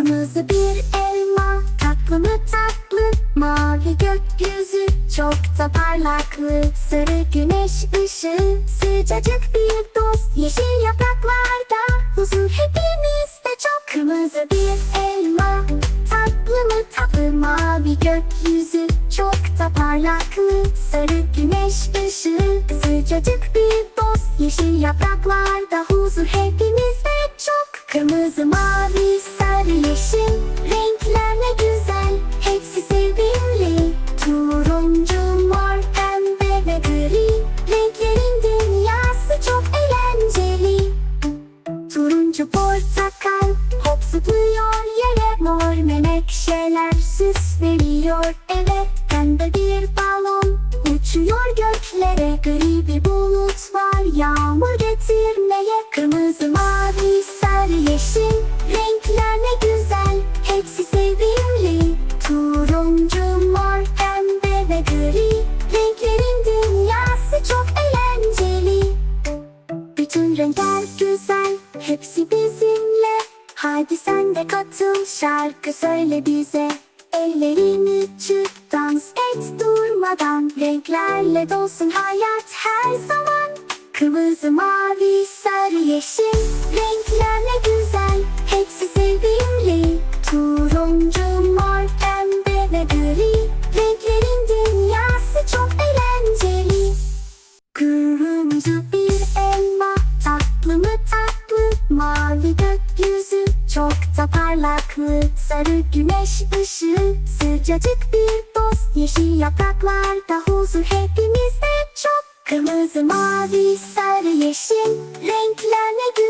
Kırmızı bir elma tatlı mı tatlı? Mavi gökyüzü çok da parlaklı. Sarı güneş ışığı sıcacık bir dost. Yeşil yapraklarda huzur hepimizde çok. Kırmızı bir elma tatlı mı tatlı? Mavi gökyüzü çok da parlaklı. Sarı güneş ışığı sıcacık bir dost. Yeşil yapraklarda huzur hepimizde çok. Kırmızı mavi yeşil Renkler ne güzel Hepsi sevimli. Turuncu mor pembe ve gri Renklerin dünyası çok eğlenceli. Turuncu portakal hop zıplıyor yere Mor. Menekşeler süs veriyor eve Pembe bir balon. Uçuyor göklere Gri bir bulut var. Yağmur getirmeye Kırmızı mavi bizimle Hadi sen de katıl, şarkı söyle bize. Ellerini çırp, dans et durmadan. Renklerle dolsun hayat her zaman. Kırmızı, mavi, sarı, yeşil da parlaklı Sarı güneş ışığı Sıcacık bir dost Yeşil yapraklarda huzur hepimizde. Çok Kırmızı mavi sarı yeşil. Renkler ne güzel